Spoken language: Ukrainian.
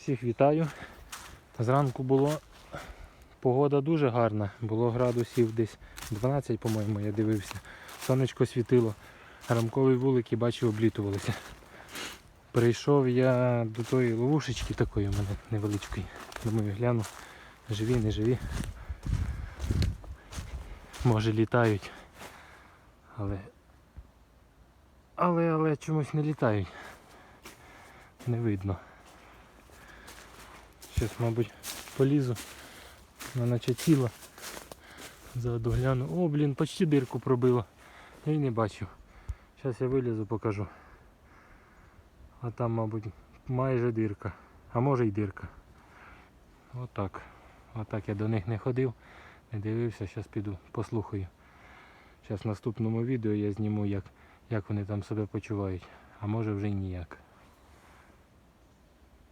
Всіх вітаю. Зранку було погода дуже гарна, було градусів десь 12, по-моєму, я дивився. Сонечко світило, рамкові вулики, бачив, облітувалися. Прийшов я до тої ловушечки такої у мене невеличкої. Думаю, гляну, живі, не живі. Може літають. Але. Але, але чомусь не літають. Не видно. Зараз, мабуть, полізу. Вона наче ціла. Заодно гляну. О, блін, почти дирку пробило. Я й не бачив. Зараз я вилізу, покажу. А там, мабуть, майже дирка. А може й дирка. Отак. Отак я до них не ходив, не дивився, зараз піду, послухаю. Зараз в наступному відео я зніму, як, як вони там себе почувають. А може вже й ніяк.